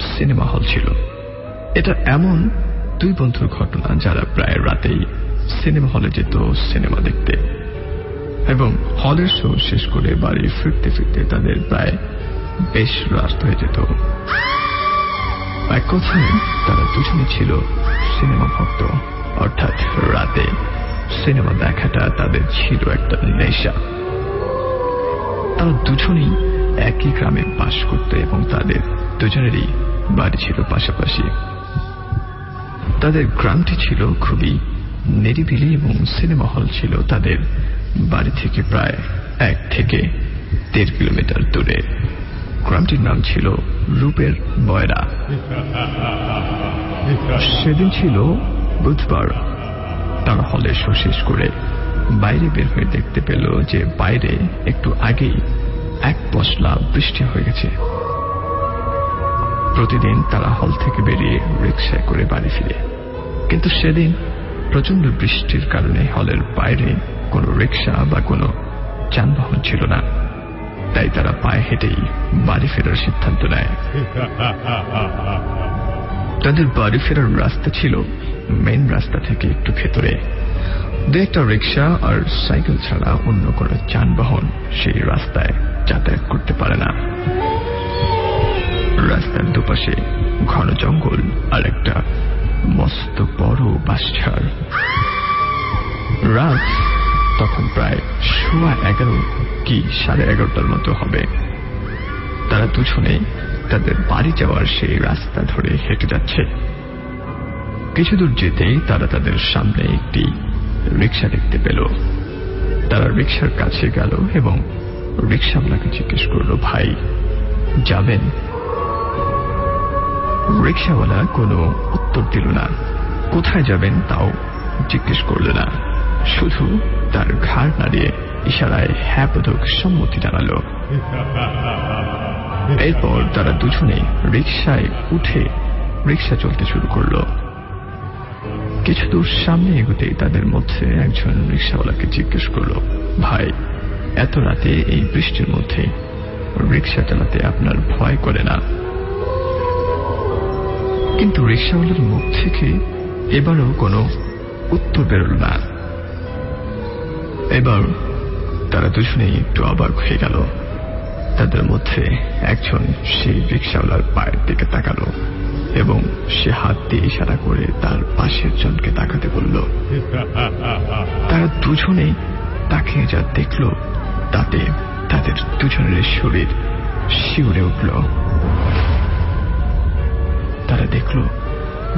Cinema hall ছিল। এটা এমন দুই বন্ধুর ঘটনা যারা প্রায় রাতেই সিনেমা হলে যেত সিনেমা দেখতে। এবং হলের শো শেষ করে বাড়ি ফিরতে ফিরতে তাদের প্রায় বেশ রাত হয়ে যেত। এক কথায়, তারা দুজনে ছিল সিনেমা ভক্ত। অর্থাৎ রাতে সিনেমা দেখাটা তাদের ছিল একটা নেশা। তারা দুজনেই একই গ্রামে বাস করত এবং তাদের দুজনেরই বাড়ি ছিল পাশাপাশি। তাদের গ্রামটি ছিল খুবই নিরিবিলি এবং সিনেমা হল ছিল তাদের বাড়ি থেকে প্রায় এক থেকে দেড় কিলোমিটার দূরে। গ্রামটির নাম ছিল রূপের বয়রা। সেদিন ছিল বুধবার। তারা হলে শেষ করে বাইরে বের হয়ে দেখতে পেল যে বাইরে একটু আগেই এক পশলা বৃষ্টি হয়ে গেছে। প্রতিদিন তারা হল থেকে বেরিয়ে রিক্সায় করে বাড়ি ফিরে। কিন্তু সেদিন প্রচণ্ড বৃষ্টির কারণে হলের বাইরে কোনো রিক্সা বা কোনো যানবাহন ছিল না। তাই তারা পায়ে হেঁটেই বাড়ি ফেরার সিদ্ধান্ত নেয়। তাদের বাড়ি ফেরার রাস্তা ছিল মেন রাস্তা থেকে একটু ভেতরে। দু একটা রিক্সা আর সাইকেল ছাড়া অন্য কোনো যানবাহন সেই রাস্তায় যাতায়াত করতে পারে না। রাস্তার দুপাশে ঘন জঙ্গল আর একটা মস্ত বড় বাসঝাড় রাত তখন প্রায় সোয়া এগারো কি সাড়ে এগারোটার মতো হবে। তারা দুজনে তাদের বাড়ি যাওয়ার সেই রাস্তা ধরে হেঁটে যাচ্ছে। কিছু দূর যেতেই তারা তাদের সামনে একটি রিক্সা দেখতে পেল। তারা রিক্সার কাছে গেল এবং রিক্সাওয়ালাকে জিজ্ঞেস করল, ভাই, যাবেন? রিক্সাওয়ালা কোনো উত্তর দিল না। কোথায় যাবেন তাও জিজ্ঞেস করল না। শুধু তার ঘাড় নাড়িয়ে ইশারায় হ্যাঁ সম্মতি জানালো। এরপর তারা দুজনে রিক্সায় উঠে রিক্সা চলতে শুরু করল। কিছু দূর সামনে এগোতেই তাদের মধ্যে একজন রিক্সাওয়ালাকে জিজ্ঞেস করল, ভাই, এত রাতে এই বৃষ্টির মধ্যে রিক্সা চালাতে আপনার ভয় করে না? কিন্তু রিক্সাওয়ালার মুখ থেকে এবারও কোনো উত্তর বেরোল না। এবার তারা দুজনেই একটু অবাক হয়ে গেল। তাদের মধ্যে একজন সেই রিক্সাওয়ালার পায়ের দিকে তাকালো এবং সে হাত দিয়ে ইশারা করে তার পাশের জনকে তাকাতে বলল, তারা দুজনেই তাকে যা দেখল, তাতে তাদের দুজনের শরীর শিউরে উঠল। তারা দেখল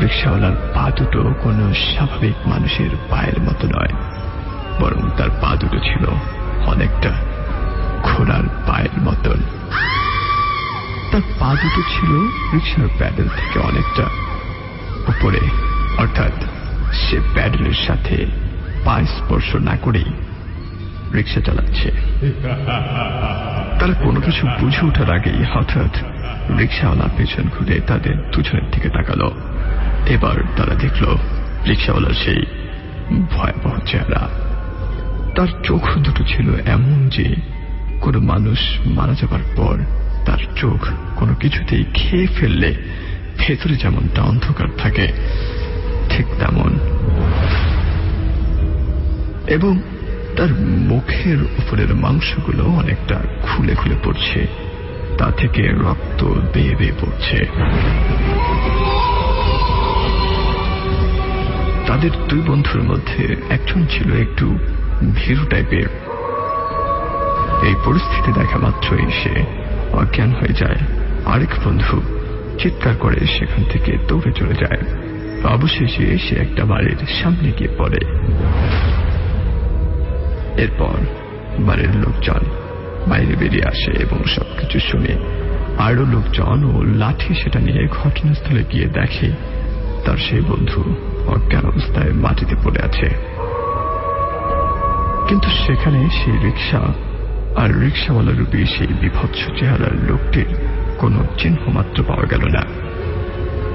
রিক্সাওয়ালার পা দুটো কোনো স্বাভাবিক মানুষের পায়ের মতো নয়, বরং তার পা দুটো ছিল অনেকটা ঘোড়ার পায়ের মতন। তার পা দুটো ছিল রিক্সার প্যাডেল থেকে অনেকটা উপরে, অর্থাৎ সে প্যাডেলের সাথে পা স্পর্শ না করেই রিক্সা চালাচ্ছে। তারা কোনো কিছু বুঝে ওঠার আগেই হঠাৎ রিক্সাওয়ালা পেছন ঘুরে তাদের দুজনের দিকে তাকালো। এবার তারা দেখল রিক্সাওয়ালার সেই ভয়াবহ চেহারা। তার চোখ দুটো ছিল এমন যে কোনো মানুষ মারা যাবার পর তার চোখ কোনো কিছুতেই খেয়ে ফেললে ভেতরে যেমনটা অন্ধকার থাকে, ঠিক তেমন। এবং তার মুখের উপরের মাংসগুলো অনেকটা খুলে খুলে পড়ছে। তা থেকে রক্ত বেয়ে বেয়ে পড়ছে। তাদের দুই বন্ধুর মধ্যে একজন ছিল একটু ভীরু টাইপের। এই পরিস্থিতি দেখা মাত্রই সে অজ্ঞান হয়ে যায়। আরেক বন্ধু চিৎকার করে সেখান থেকে দৌড়ে চলে যায়। অবশেষে সে একটা বাড়ির সামনে গিয়ে পড়ে। এরপর বাড়ির লোকজন বাইরে বেরিয়ে আসে এবং সবকিছু শুনে আরও লোকজন ও লাঠি সেটা নিয়ে ঘটনাস্থলে গিয়ে দেখে তার সেই বন্ধু অজ্ঞান অবস্থায় মাটিতে পড়ে আছে। কিন্তু সেখানে সেই রিক্সা আর রিক্সাওয়ালা রূপী সেই বিভৎস চেহারার লোকটির কোনো চিহ্ন মাত্র পাওয়া গেল না।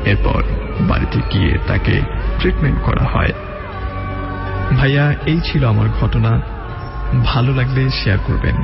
এরপর বাড়িতে গিয়ে তাকে ট্রিটমেন্ট করা হয়। ভাইয়া, এই ছিল আমার ঘটনা। ভালো লাগলে শেয়ার করবেন।